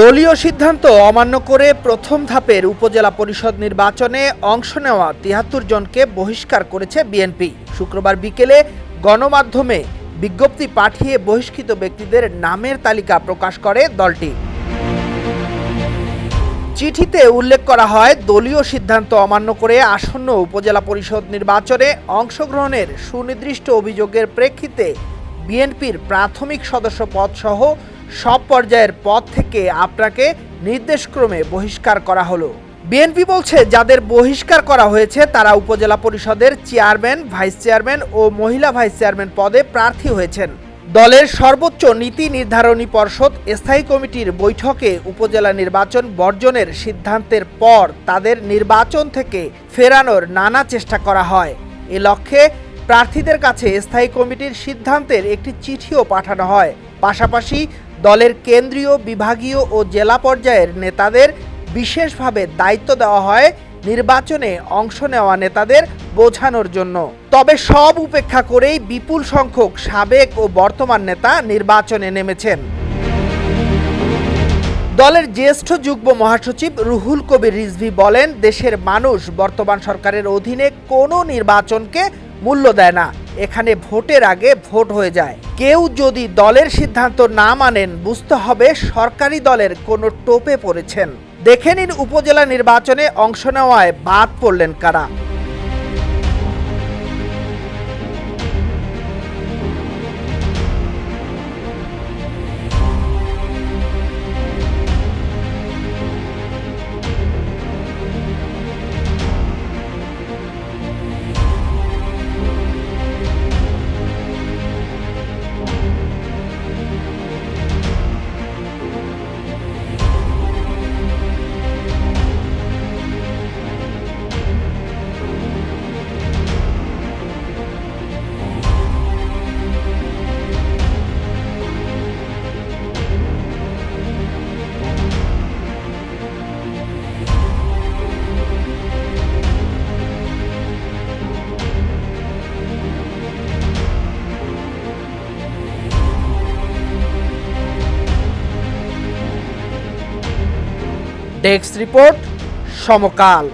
দলীয় সিদ্ধান্ত অমান্য করে প্রথম ধাপের উপজেলা পরিষদ নির্বাচনে অংশ নেওয়া তিয়াত্তর জনকে বহিষ্কার করেছে বিএনপি। শুক্রবার বিকেলে গণমাধ্যমে বিজ্ঞপ্তি পাঠিয়ে বহিষ্কৃত ব্যক্তিদের নামের তালিকা প্রকাশ করে দলটি। চিঠিতে উল্লেখ করা হয়, দলীয় সিদ্ধান্ত অমান্য করে আসন্ন উপজেলা পরিষদ নির্বাচনে অংশগ্রহণের সুনির্দিষ্ট অভিযোগের প্রেক্ষিতে বিএনপির প্রাথমিক সদস্য পদসহ সহ সব পর্যায়ের পদ থেকে আপনাকে নির্দেশক্রমে বহিষ্কার করা হলো। বিএনপি বলছে, যাদের বহিষ্কার করা হয়েছে, তারা উপজেলা পরিষদের চেয়ারম্যান, ভাইস চেয়ারম্যান ও মহিলা ভাইস চেয়ারম্যান পদে প্রার্থী হয়েছেন। দলের সর্বোচ্চ নীতি নির্ধারণী পর্ষদ স্থায়ী কমিটির বৈঠকে উপজেলা নির্বাচন বর্জনের সিদ্ধান্তের পর তাদের নির্বাচন থেকে ফেরানোর নানা চেষ্টা করা হয়। এ লক্ষ্যে প্রার্থীদের কাছে স্থায়ী কমিটির সিদ্ধান্তের একটি চিঠিও পাঠানো হয়। পাশাপাশি দলের কেন্দ্রীয়, বিভাগীয় ও জেলা পর্যায়ের নেতাদের বিশেষভাবে দায়িত্ব দেওয়া হয় নির্বাচনে অংশ নেওয়া নেতাদের বোঝানোর জন্য। তবে সব উপেক্ষা করেই বিপুল সংখ্যক সাবেক ও বর্তমান নেতা নির্বাচনে নেমেছেন। দলের জ্যেষ্ঠ যুগ্ম মহাসচিব রুহুল কবির রিজভি বলেন, দেশের মানুষ বর্তমান সরকারের অধীনে কোনো নির্বাচনকে মূল্য দেয় না। এখানে ভোটের আগে ভোট হয়ে যায়। কেউ যদি দলের সিদ্ধান্ত না মানেন, বুঝতে হবে সরকারি দলের কোনো টোপে পড়েছেন। দেখে নিন উপজেলা নির্বাচনে অংশ নেওয়ায় বাদ পড়লেন কারা। Desk report Samakal.